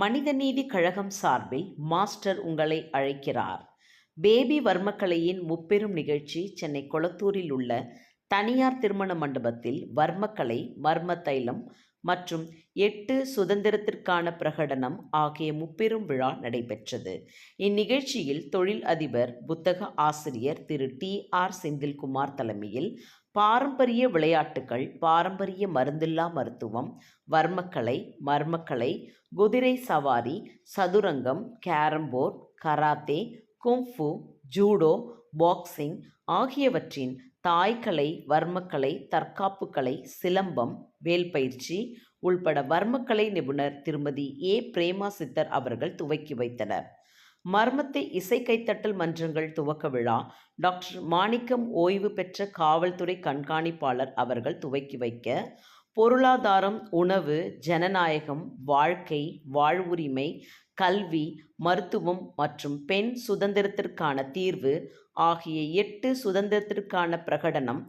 மனிதநீதி கழகம் சார்பில் மாஸ்டர் உங்களை அழைக்கிறார். பேபி வர்மக்கலையின் முப்பெரும் நிகழ்ச்சி சென்னை கொளத்தூரில் உள்ள தனியார் திருமண மண்டபத்தில் வர்மக்கலை மர்ம தைலம் மற்றும் எட்டு சுதந்திரத்திற்கான பிரகடனம் ஆகிய முப்பெரும் விழா நடைபெற்றது. இந்நிகழ்ச்சியில் தொழில் அதிபர் புத்தக ஆசிரியர் திரு. டி. ஆர். செந்தில்குமார் தலைமையில் பாரம்பரிய விளையாட்டுகள் பாரம்பரிய மருந்தில்லா மருத்துவம் வர்மக்கலை மர்மக்கலை குதிரை சவாரி சதுரங்கம் carrom board karate kung fu judo boxing ஆகியவற்றின் தாய்க்கலை வர்மக்கலை தற்காப்புக்கலை சிலம்பம் வேல்பயிற்சி உள்பட வர்மக்கலை நிபுணர் திருமதி ஏ. பிரேமா சித்தர் அவர்கள் துவக்கி வைத்தனர். மர்மத்தை இசை கைத்தட்டல் மன்றங்கள் துவக்க விழா டாக்டர் மாணிக்கம் ஓய்வு பெற்ற காவல்துறை கண்காணிப்பாளர் அவர்கள் துவக்கி வைக்க பொருளாதாரம் உணவு ஜனநாயகம் வாழ்க்கை வாழ்வுரிமை கல்வி மருத்துவம் மற்றும் பெண் சுதந்திரத்திற்கான தீர்வு ஆகிய எட்டு சுதந்திரத்திற்கான பிரகடனம்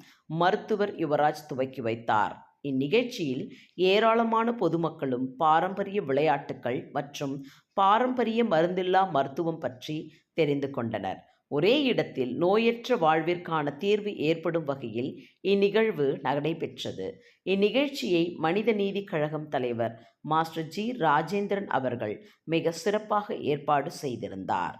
மருத்துவர் யுவராஜ் துவக்கி வைத்தார். இந்நிகழ்ச்சியில் ஏராளமான பொதுமக்களும் பாரம்பரிய விளையாட்டுகள் மற்றும் பாரம்பரிய மருந்தில்லா மருத்துவம் பற்றி தெரிந்து கொண்டனர். ஒரே இடத்தில் நோயற்ற வாழ்விற்கான தீர்வு ஏற்படும் வகையில் இந்நிகழ்வு நடைபெற்றது. இந்நிகழ்ச்சியை மனித நீதி கழகம் தலைவர் மாஸ்டர் ஜி. ராஜேந்திரன் அவர்கள் மிக சிறப்பாக ஏற்பாடு செய்திருந்தார்.